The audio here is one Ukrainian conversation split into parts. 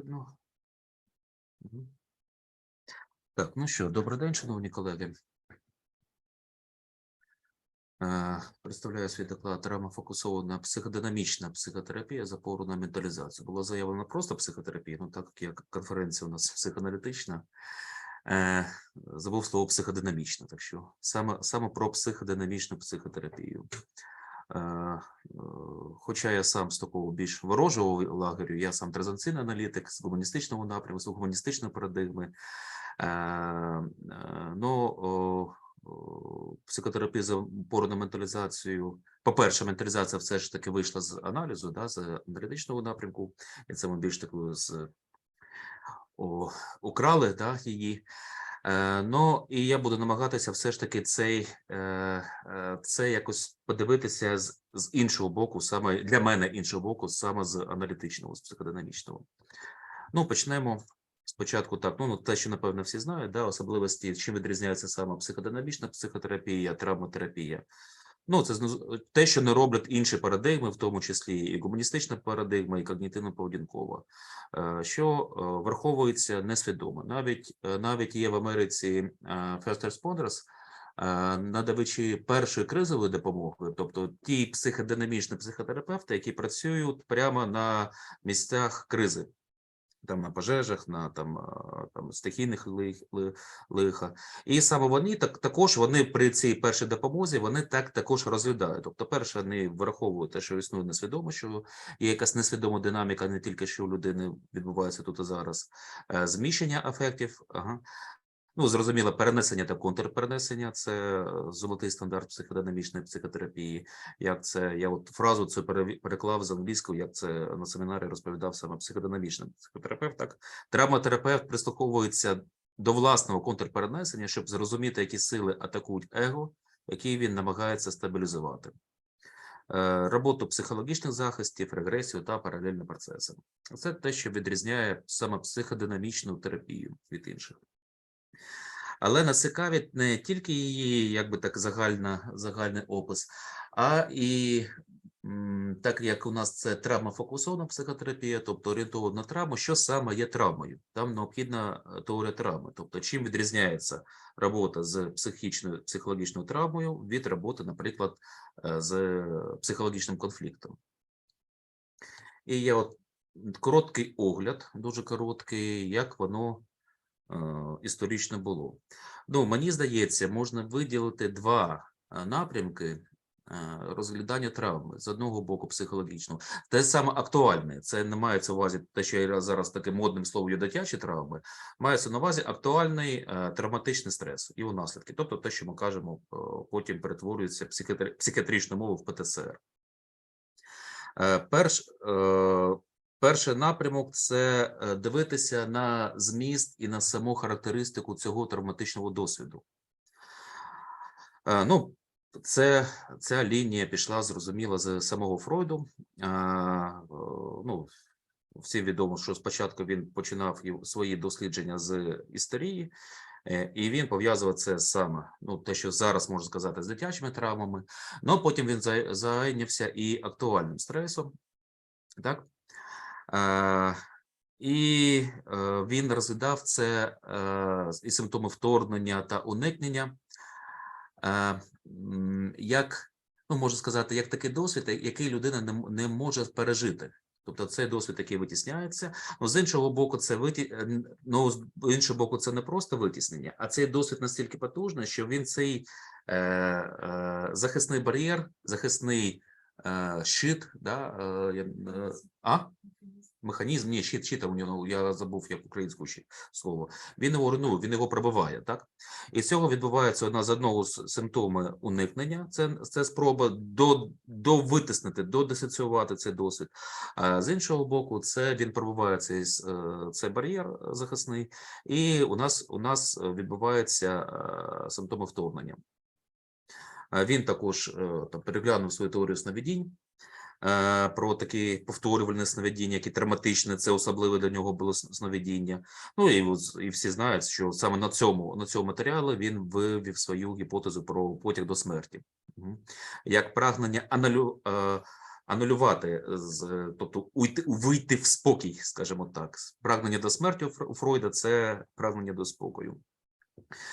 видно. Так, ну що, добрий день, шановні колеги. Е, Представляю свій доклад травмофокусована психодинамічна психотерапія з опору на менталізацію. Було заявлено просто психотерапія, ну так як конференція у нас психоаналітична. Е, Забув слово психодинамічна, так що саме, саме про психодинамічну психотерапію. Е, Хоча я сам з такого більш ворожого лагерю, я сам транзакційний аналітик з гуманістичного напрямку, з гуманістичної парадигми. Е, е, Ну, психотерапія за менталізацію. По-перше, менталізація все ж таки вийшла з аналізу, да, з аналітичного напрямку, і це ми більш такою з о, украли да, її. Е, ну, і я буду намагатися все ж таки цей, е, е, це якось подивитися з, з іншого боку, саме для мене іншого боку, саме з аналітичного, з психодинамічного. Ну, почнемо спочатку так. Ну, ну, те, що напевно всі знають, да, особливості, чим відрізняється саме психодинамічна психотерапія, травмотерапія. Ну, це те, що не роблять інші парадигми, в тому числі і гуманістична парадигма, і когнітивно-поведінкова, е, що е, враховується несвідомо. Навіть е, навіть є в Америці First Responders, надавачі першої кризової допомоги, тобто ті психодинамічні психотерапевти, які працюють прямо на місцях кризи. Там на пожежах, на там, там стихійних лих, ли- лиха. І саме вони так також вони при цій першій допомозі вони так також розглядають. Тобто, перше, вони враховують те, що існує несвідомо, що є якась несвідома динаміка, не тільки що у людини відбувається тут і зараз, е, зміщення афектів. Ага. Ну, зрозуміло, перенесення та контрперенесення це е, золотий стандарт психодинамічної психотерапії. Як це я от фразу це переклав з англійської, як це на семінарі розповідав саме психодинамічний психотерапевт. Так травматерапевт прислуховується до власного контрперенесення, щоб зрозуміти, які сили атакують его, які він намагається стабілізувати. Е, Роботу психологічних захистів, регресію та паралельні процеси. Це те, що відрізняє саме психодинамічну терапію від інших. Але нас цікавить не тільки її, якби так, загальна, загальний опис, а і так як у нас це травмофокусована психотерапія, тобто орієнтована на травму, що саме є травмою? Там необхідна е, теорія травми. Тобто, чим відрізняється робота з психічною психологічною травмою від роботи, наприклад, е, з психологічним конфліктом. І є от короткий огляд, дуже короткий, як воно історично було. Ну, мені здається, можна виділити два е, напрямки е, розглядання травми з одного боку психологічного. Те саме актуальне. Це не мається на увазі те, що я зараз таким модним словом є дитячі травми. Мається на увазі актуальний е, травматичний стрес і його наслідки. Тобто те, що ми кажемо, е, потім перетворюється психіатри- психіатричну мову в ПТСР. Е, Перш, е, перший напрямок це е, дивитися на зміст і на саму характеристику цього травматичного досвіду. Е, Ну, це, ця лінія пішла, зрозуміло, з самого Фройду. Е, Ну, всім відомо, що спочатку він починав свої дослідження з історії, і він пов'язував це саме, ну, те, що зараз можна сказати, з дитячими травмами. Ну, потім він зай- зайнявся і актуальним стресом. Так? Е, і е, він розглядав це е, і симптоми вторгнення та уникнення, як, ну, можна сказати, як такий досвід, який людина не, не може пережити. Тобто цей досвід, який витісняється. Ну, з іншого боку, це виті... ну, з іншого боку, це не просто витіснення, а цей досвід настільки потужний, що він цей е, е, захисний бар'єр, захисний е, щит, да, е, а? Механізм, ні, щит, щита у нього, я забув як українську щит слово. Він його руйнує, він його пробиває, так? І з цього відбувається одна з одного з симптоми уникнення. Це, це спроба до, до витиснити, додисоціювати цей досвід. А з іншого боку, це він пробиває цей, е, цей бар'єр захисний, і у нас, у нас відбуваються е, симптоми вторгнення. Е, Він також там переглянув свою теорію сновидінь про такі повторювальне сновидіння, які травматичне, це особливе для нього було сновидіння. Ну і, і всі знають, що саме на цьому, на цьому матеріалі він вивів свою гіпотезу про потяг до смерті. Як прагнення аналю, е, анулювати, тобто уйти, вийти в спокій, скажімо так. Прагнення до смерті у Фройда це прагнення до спокою.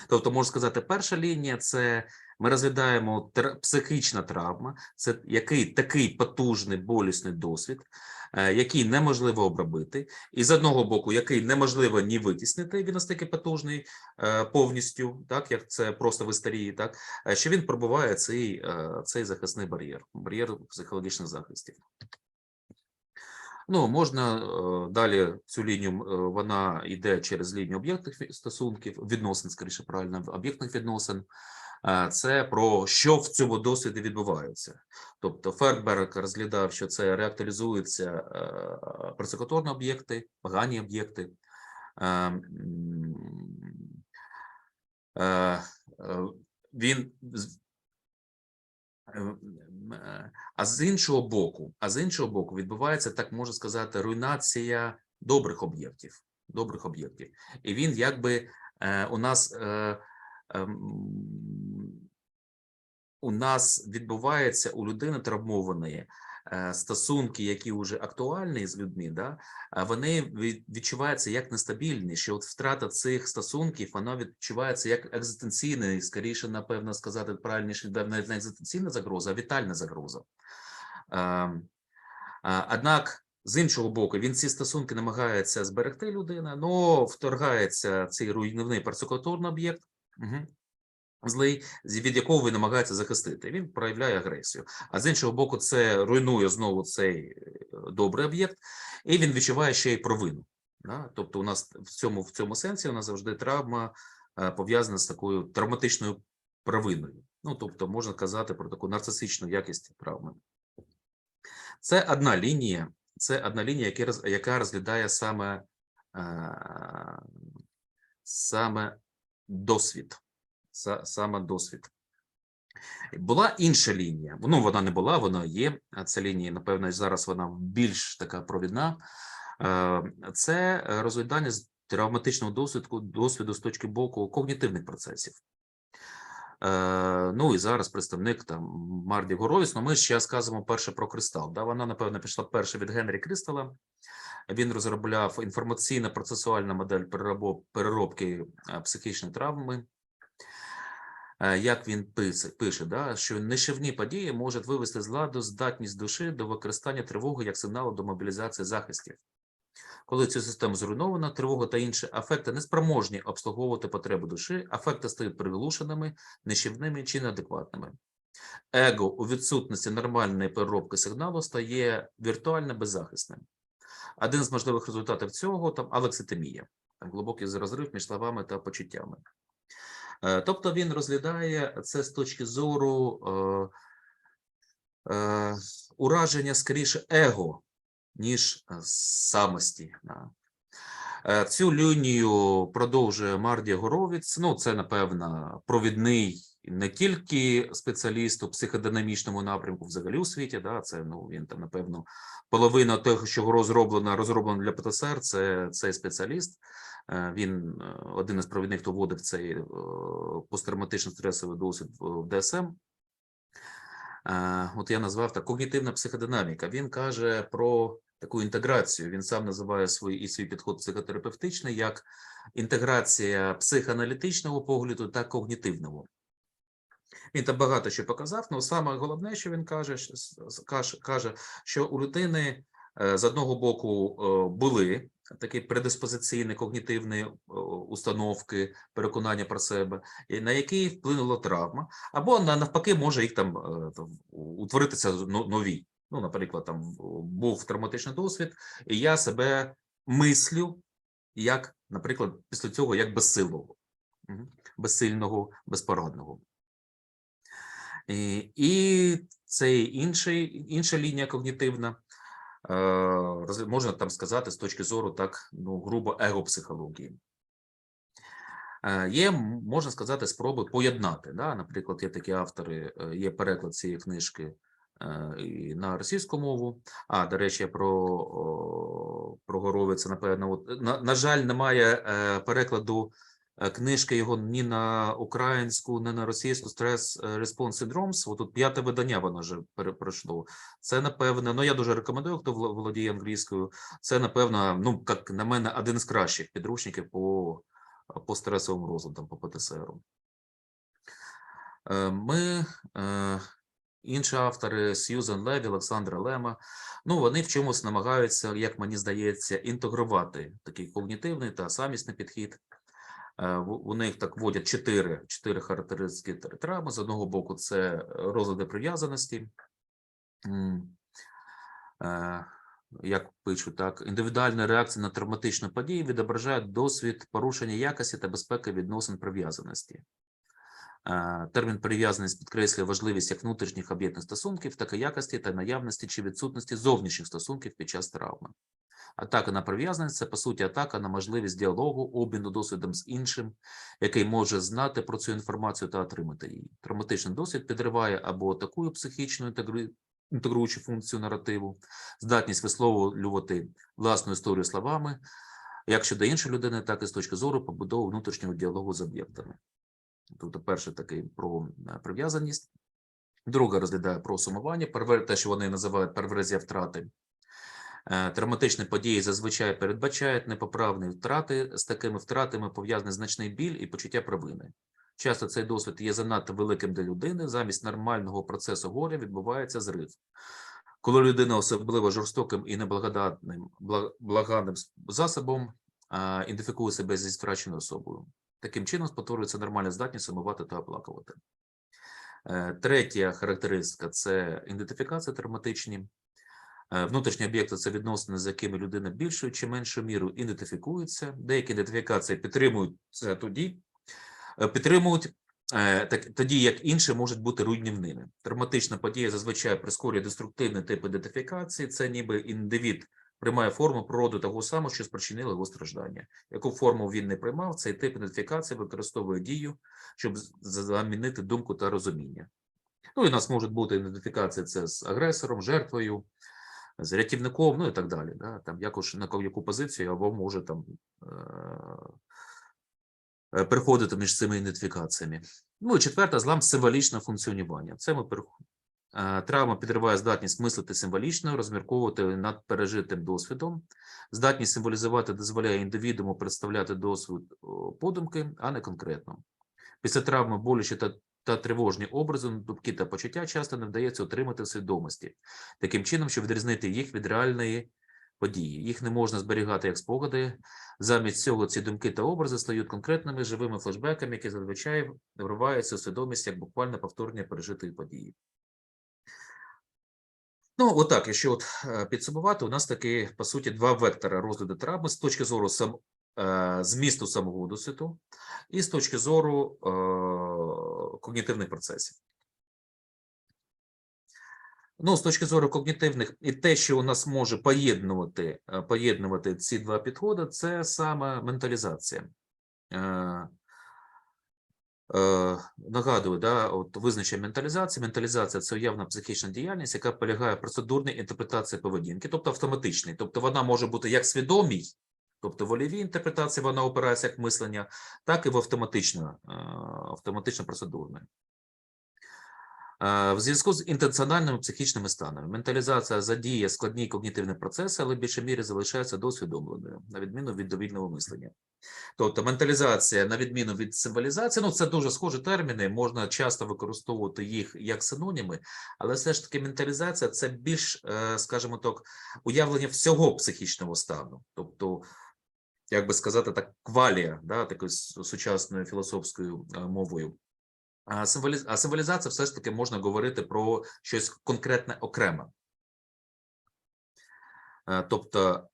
Тобто, можна сказати, перша лінія це ми розглядаємо психічна травма, це який такий потужний болісний досвід, е, який неможливо обробити, і з одного боку, який неможливо ні витіснити, він настільки потужний е, повністю, так як це просто в історії, так е, що він пробуває цей, цей захисний бар'єр, бар'єр психологічних захистів. Ну, можна е, далі цю лінію е, вона йде через лінію об'єктних стосунків, відносин, скоріше правильно, об'єктних відносин. Е, Це про що в цьому досвіді відбувається. Тобто Ферберг розглядав, що це реактуалізуються персекуторні об'єкти, погані об'єкти. Він А з іншого боку, а з іншого боку, відбувається так можна сказати, руйнація добрих об'єктів. Добрих об'єктів, і він якби е, у нас е, е, у нас відбувається у людини травмованої стосунки, які вже актуальні з людьми, да, вони відчуваються як нестабільні, що от втрата цих стосунків, вона відчувається як екзистенційна, скоріше, напевно, сказати правильніше, навіть не екзистенційна загроза, а вітальна загроза. Ем, Однак, з іншого боку, він ці стосунки намагається зберегти людина, але вторгається цей руйнівний персекуторний об'єкт. Угу. Злий, від якого він намагається захистити, він проявляє агресію. А з іншого боку, це руйнує знову цей е, добрий об'єкт, і він відчуває ще й провину. Да? Тобто, у нас в цьому в цьому сенсі у нас завжди травма е, пов'язана з такою травматичною провиною. Ну, тобто, можна казати про таку нарцисичну якість травми. Це одна лінія, це одна лінія, яка, яка розглядає саме, е, саме досвід. Са- Саме досвід. Була інша лінія. Ну, вона не була, вона є. Ця лінія, напевно, зараз вона більш така провідна. Е, Це розглядання з травматичного досвіду, досвіду з точки боку когнітивних процесів. Е, Ну і зараз представник там Марді Горовіс. Ну, ми ще сказимо перше про кристал. Да? Вона, напевно, пішла перше від Генрі Кристала. Він розробляв інформаційно-процесуальну модель переробки е, психічної травми. Е, Як він пише, да, що нищівні події можуть вивести з ладу здатність душі до використання тривоги як сигналу до мобілізації захистів. Коли цю систему зруйновано, тривога та інші афекти не спроможні обслуговувати потреби душі, афекти стають приглушеними, нищівними чи неадекватними. Его у відсутності нормальної переробки сигналу стає віртуально беззахисним. Один з можливих результатів цього там алекситимія, там глибокий розрив між словами та почуттями. Е, Тобто він розглядає це з точки зору е, е, ураження скоріше его, ніж е, самості. Е, Цю лінію продовжує Марді Горовіц. Ну, це, напевно, провідний не тільки спеціаліст у психодинамічному напрямку, взагалі у світі. Да, це ну він там, напевно, половина того, що розроблено, розроблено для ПТСР, це цей спеціаліст. Е, Він е, один із провідних, хто вводив цей е, посттравматичний стресовий досвід в ДСМ. От я назвав так когнітивна психодинаміка. Він каже про таку інтеграцію. Він сам називає свій і свій підход психотерапевтичний як інтеграція психоаналітичного погляду та когнітивного. Він там багато що показав, але саме головне, що він каже, каже, що у людини з одного боку були такі предиспозиційні когнітивні установки, переконання про себе, на які вплинула травма, або на- навпаки, може їх там е, утворитися нові. Ну, наприклад, там був травматичний досвід, і я себе мислю як, наприклад, після цього як безсилого, безсильного, безпорадного. І, і цей інший, інша лінія когнітивна, можна там сказати з точки зору так, ну, грубо егопсихології. Є, можна сказати, спроби поєднати. Да? Наприклад, є такі автори, є переклад цієї книжки і на російську мову. А, до речі, я про, про Горовиця, напевно, от, на, на жаль, немає е, перекладу книжки його ні на українську, ні на російську стрес е, Syndromes. От тут п'яте видання воно вже пройшло. Це напевно, ну я дуже рекомендую, хто володіє англійською. Це напевно, ну як на мене, один з кращих підручників по, по стресовим розладам, по ПТСР. Е, Ми, е, інші автори, Сьюзан Леві, Олександра Лема, ну вони в чомусь намагаються, як мені здається, інтегрувати такий когнітивний та самісний підхід. Е, У них так вводять чотири, чотири характеристики травми. З одного боку, це е, розлади прив'язаності. Е, Як пишуть, так, індивідуальна реакція на травматичну подію відображає досвід порушення якості та безпеки відносин прив'язаності. Термін прив'язаність підкреслює важливість як внутрішніх об'єктних стосунків, так і якості та наявності чи відсутності зовнішніх стосунків під час травми. Атака на прив'язаність це по суті атака на можливість діалогу, обміну досвідом з іншим, який може знати про цю інформацію та отримати її. Травматичний досвід підриває або атакує психічну інтегру- інтегруючу функцію наративу, здатність висловлювати власну історію словами, як щодо іншої людини, так і з точки зору побудови внутрішнього діалогу з об'єктами. Тобто, перший такий про е, прив'язаність, друге розглядає про сумування, те, що вони називають перверзія втрати. Е, Травматичні події зазвичай передбачають непоправні втрати. З такими втратами пов'язаний значний біль і почуття провини. Часто цей досвід є занадто великим для людини. Замість нормального процесу горя відбувається зрив. Коли людина особливо жорстоким і неблагодатним бла- засобом а, ідентифікує себе зі втраченою особою. Таким чином спотворюється нормальна здатність сумувати та оплакувати. Е, Третя характеристика це ідентифікація травматичні. Е, Внутрішні об'єкти це відносини, з якими людина більшою чи меншою мірою ідентифікується. Деякі ідентифікації підтримують це тоді, е, підтримують так, тоді, як інші можуть бути руйнівними. Травматична подія зазвичай прискорює деструктивний тип ідентифікації. Це ніби індивід приймає форму природу того самого, що спричинило його страждання. Яку форму він не приймав, цей тип ідентифікації використовує дію, щоб замінити думку та розуміння. Ну і у нас може бути ідентифікація це з агресором, жертвою, з рятівником, ну і так далі. Да? Там якось на яку позицію або може там е- е, переходити між цими ідентифікаціями. Ну і четверта злам символічне функціонування. Це ми Травма підриває здатність мислити символічно, розмірковувати над пережитим досвідом. Здатність символізувати дозволяє індивідуму представляти досвід подумки, а не конкретно. Після травми болячі та, та тривожні образи, думки та почуття часто не вдається отримати в свідомості, таким чином, щоб відрізнити їх від реальної події. Їх не можна зберігати як спогади. Замість цього ці думки та образи стають конкретними живими флешбеками, які зазвичай вриваються у свідомість як буквально повторення пережитої події. Ну, отак, якщо от е, підсумувати, у нас таки, по суті, два вектора розгляду травми з точки зору сам, е, змісту самого досвіду і з точки зору е, когнітивних процесів. Ну, з точки зору когнітивних, і те, що у нас може поєднувати, поєднувати ці два підходи, це саме менталізація. Е, нагадую, да, от визначення менталізації. Менталізація це уявна психічна діяльність, яка полягає в процедурній інтерпретації поведінки, тобто автоматичній. Тобто вона може бути як свідомій, тобто волівій інтерпретації, вона опирається як мислення, так і в автоматично, е, автоматично процедурне. Е, В зв'язку з інтенціональними психічними станами менталізація задіє складні когнітивні процеси, але в більшій мірі залишається досвідомленою, на відміну від довільного мислення. Тобто менталізація, на відміну від символізації, ну це дуже схожі терміни, можна часто використовувати їх як синоніми, але все ж таки менталізація це більш, е, скажімо так, уявлення всього психічного стану. Тобто, як би сказати, так, квалія, да, такою сучасною філософською е, мовою. А символіз- символізація все ж таки можна говорити про щось конкретне окреме. Тобто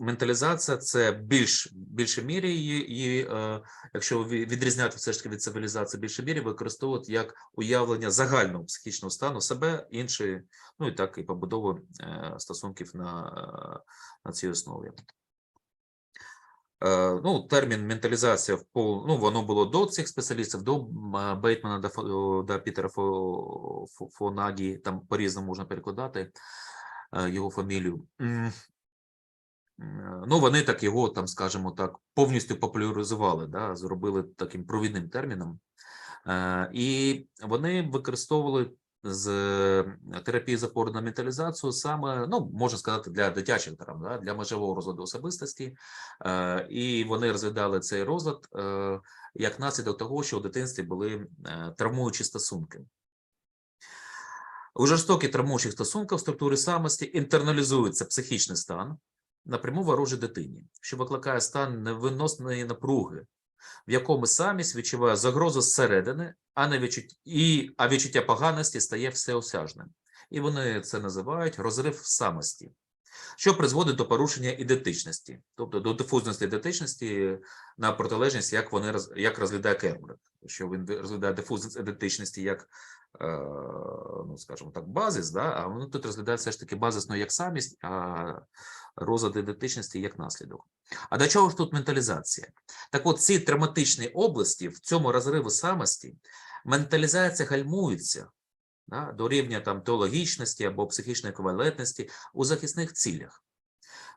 менталізація це більш більше мірі її, її е, якщо відрізняти все ж таки від цивілізації більше мірі, використовують як уявлення загального психічного стану себе, іншої, ну і так і побудову е, стосунків на, е, на цій основі. Е, Ну, термін менталізація в пол, ну, воно було до цих спеціалістів, до Бейтмана, до, до Пітера Фо- Фо- Фонагі, там по-різному можна перекладати його фамілію. М, М, Ну, вони так його, там, скажімо так, повністю популяризували, да, зробили таким провідним терміном. Е, І вони використовували з е, терапії з опорою на менталізацію саме, ну, можна сказати, для дитячих травм, да, для межового розладу особистості. Е, І вони розглядали цей розлад е, як наслідок того, що у дитинстві були травмуючі стосунки. У жорстоких травмуючих стосунках в структурі самості інтерналізується психічний стан напряму ворожій дитині, що викликає стан невиносної напруги, в якому самість відчуває загрозу зсередини, а не відчут... і... а відчуття поганості стає всеосяжним. І вони це називають розрив самості, що призводить до порушення ідентичності, тобто до дифузності ідентичності на протилежність, як вони як розглядає Кермрик, що він розглядає дифузність ідентичності як, ну скажімо так, базис, да? а вони тут розглядають все ж таки базисно як самість, а розлад ідентичності як наслідок. А до чого ж тут менталізація? Так от ці травматичні області в цьому розриву самості менталізація гальмується да, до рівня там теологічності або психічної еквівалентності у захисних цілях.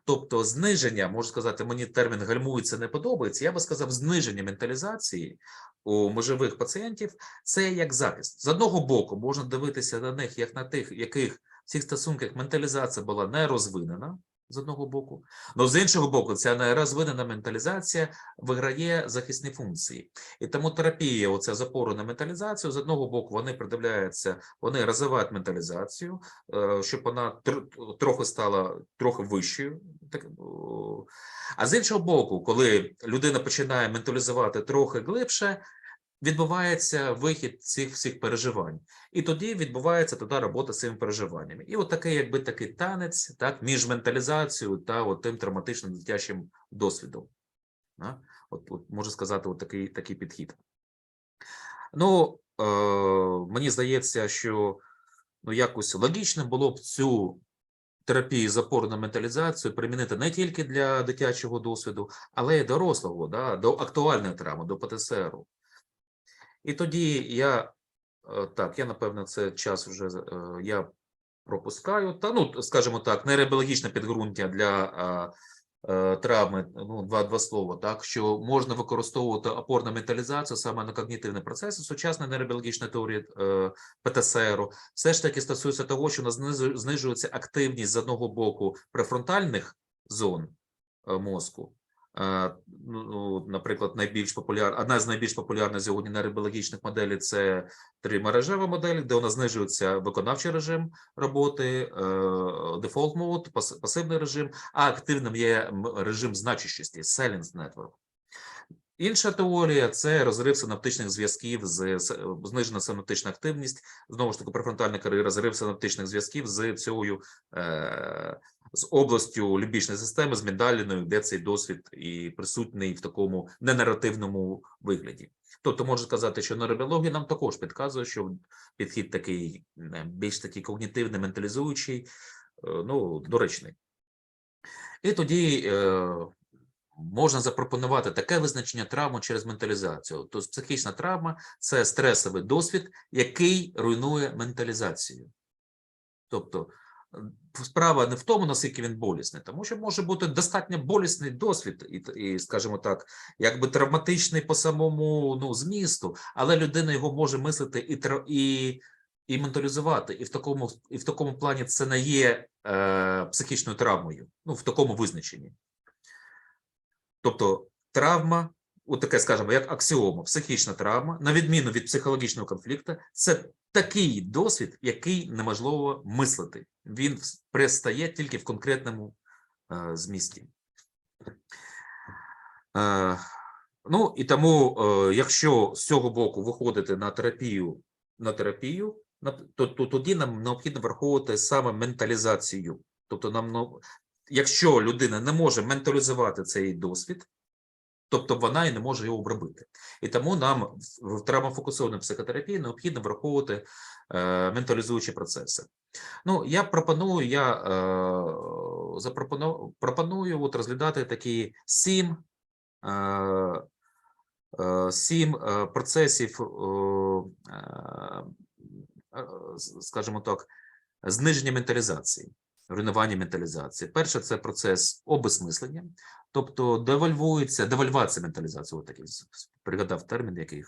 Тобто зниження, можу сказати, мені термін гальмується не подобається. Я би сказав, зниження менталізації у межових пацієнтів це як захист. З одного боку, можна дивитися на них як на тих, яких в цих стосунках менталізація була не розвинена. З одного боку, але з іншого боку, ця нерозвинена менталізація виграє захисні функції, і тому терапія, оця з опору на менталізацію, з одного боку, вони придивляються, вони розвивають менталізацію, е, щоб вона трохи стала трохи вищою. А з іншого боку, коли людина починає менталізувати трохи глибше, відбувається вихід цих всіх переживань, і тоді відбувається тоді робота з цими переживаннями. І от такий, якби такий танець, так, між менталізацією та от тим травматичним дитячим досвідом. Да? От, от можу сказати, от такий, такий підхід. Ну, е, мені здається, що ну, якось логічно було б цю терапію з опору на менталізацію примінити не тільки для дитячого досвіду, але й дорослого, да, до актуальної травми, до ПТСРу. І тоді я е, так, я напевно це час вже е, я пропускаю. Та ну, скажімо так, нейробіологічне підґрунтя для е, травми, ну, два, два слова, так, що можна використовувати опорну менталізацію саме на когнітивні процеси. Сучасна нейробіологічна теорія ПТСРу все ж таки стосується того, що нас знижується активність з одного боку префронтальних зон мозку. Е, Ну, наприклад, найбільш популяр... одна з найбільш популярних сьогодні нейробіологічних моделей це тримережева модель, де у нас знижується виконавчий режим роботи, дефолт мод, пасивний режим, а активним є режим значущості Silence Network. Інша теорія це розрив синаптичних зв'язків з- знижена синаптична активність, знову ж таки, префронтальна кори, розрив синаптичних зв'язків з цією е, з областю лімбічної системи, з міндаліною, де цей досвід і присутній в такому ненаративному вигляді. Тобто можна сказати, що нейробіологія нам також підказує, що підхід такий більш такий когнітивний, менталізуючий, е, ну, доречний. І тоді е, можна запропонувати таке визначення травми через менталізацію. Тобто психічна травма це стресовий досвід, який руйнує менталізацію. Тобто справа не в тому, наскільки він болісний, тому що може бути достатньо болісний досвід, і, і скажімо так, якби травматичний по самому ну, змісту, але людина його може мислити і, і, і менталізувати. І в такому, і в такому плані це не є е, психічною травмою, ну, в такому визначенні. Тобто травма, от таке, скажімо, як аксіома, психічна травма, на відміну від психологічного конфлікту, це такий досвід, який неможливо мислити. Він пристає тільки в конкретному е, змісті. Е, ну і тому, е, якщо з цього боку виходити на терапію, на терапію, то, то тоді нам необхідно враховувати саме менталізацію. Тобто, нам ну, якщо людина не може менталізувати цей досвід, тобто вона і не може його обробити. І тому нам в- травмофокусованій психотерапії необхідно враховувати е, менталізуючі процеси. Ну, я пропоную, я е, запропоную, пропоную от розглядати такі сім, е, е, сім е, процесів, е, е, е, скажімо так, зниження менталізації. Руйнування менталізації. Перше це процес обесмислення, тобто девальвується, девальвація менталізації. От такий пригадав термін, який е,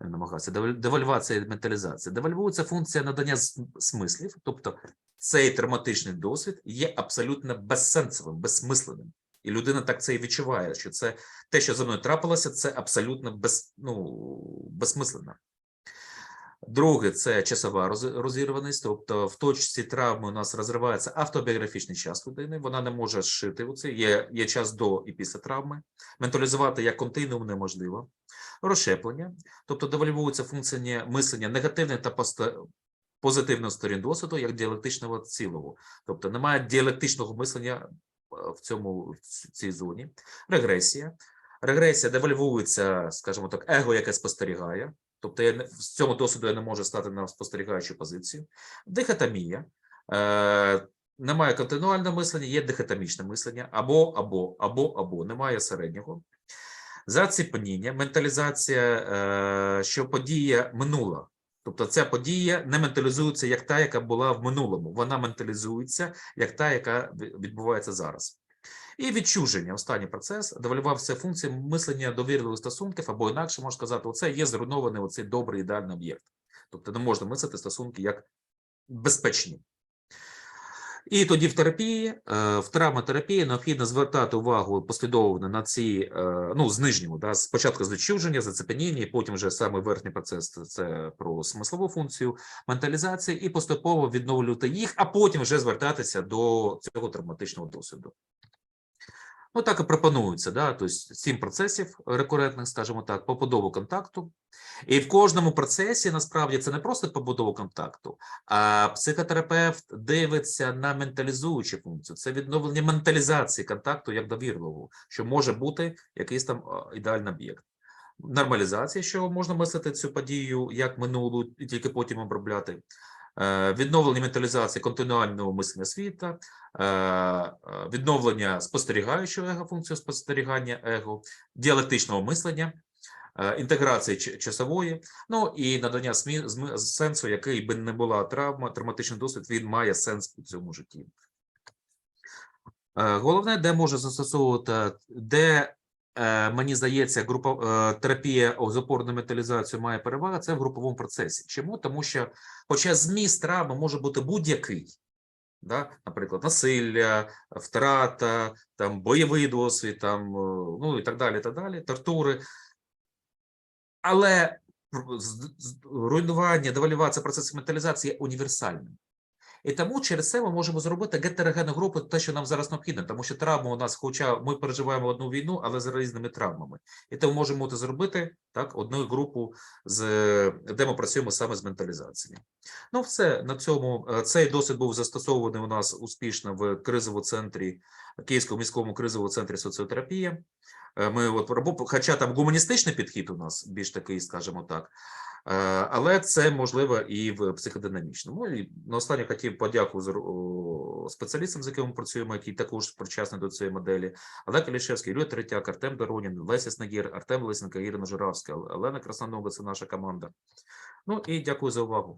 намагався. Деваль- Девальвація менталізація. Девальвується функція надання смислів, тобто цей травматичний досвід є абсолютно безсенсовим, безсмисленим. І людина так це і відчуває, що це те, що за мною трапилося, це абсолютно без, ну, безсмислено. Друге, це часова розірваність, тобто в точці травми у нас розривається автобіографічний час людини, вона не може зшити оце, є, є час до і після травми. Менталізувати як континуум неможливо. Розщеплення, тобто девальвується функція мислення негативних та позитивних сторін досвіду як діалектичного цілого. Тобто немає діалектичного мислення е, в цьому в цій зоні. Регресія. Регресія девальвується, скажімо так, его, яке спостерігає. Тобто я з цього досвіду я не можу стати на спостерігаючу позицію. Дихотомія. Е, немає континуального мислення, є дихотомічне мислення, або, або, або, або, немає середнього. Заціпеніння, менталізація, е, що подія минула. Тобто ця подія не менталізується як та, яка була в минулому. Вона менталізується як та, яка відбувається зараз. І відчуження, останній процес, девальвувався функція мислення довірливих стосунків, або інакше можна сказати, оце є зруйнований оцей добрий ідеальний об'єкт. Тобто не можна мислити стосунки як безпечні. І тоді в терапії, е, в травматерапії необхідно звертати увагу послідовно на ці, е, ну, з нижнього, да, спочатку з відчуження, зацепеніння, потім вже саме верхній процес це- про смислову функцію, менталізації, і поступово відновлювати їх, а потім вже звертатися до цього травматичного досвіду. Ну, так і пропонується, да, тобто сім процесів рекурентних, скажімо так, побудову контакту. І в кожному процесі насправді це не просто побудова контакту, а психотерапевт дивиться на менталізуючу функцію. Це відновлення менталізації контакту як довірливого, що може бути якийсь там ідеальний об'єкт. Нормалізація, що можна мислити цю подію як минулу, і тільки потім обробляти. Е, Відновлення менталізації континуального мислення світа, е, е, відновлення спостерігаючого его, функцію спостерігання его, діалектичного мислення, інтеграції часової, ну і надання сенсу, який би не була травма, травматичний досвід, він має сенс у цьому житті. Головне, де може застосовувати, де мені здається, група е, терапія з опорою на менталізацію має перевагу, це в груповому процесі. Чому? Тому що, хоча зміст травми може бути будь-який, да? наприклад, насилля, втрата, там бойовий досвід, там е, ну і так далі, так далі, тортури. Але руйнування, девальвація процесу менталізації є універсальним. І тому через це ми можемо зробити гетерогенну групу, те, що нам зараз необхідно, тому що травми у нас, хоча ми переживаємо одну війну, але з різними травмами. І тому можемо це зробити так, одну групу, з, де ми працюємо саме з менталізацією. Ну, все на цьому е, цей досвід був застосований у нас успішно в кризовому центрі Київському міському кризовому центрі соціотерапії. Е, Ми от хоча там гуманістичний підхід у нас більш такий, скажімо так. Е, Але це можливо і в психодинамічному. І на останнє хотів подякувати спеціалістам, з якими ми працюємо, які також причасні до цієї моделі. Олег Калішевський, Юрій Третяк, Артем Доронін, Леся Снегір, Артем Лисенко, Ірина Журавська, Олена Краснонога, це наша команда. Ну і дякую за увагу.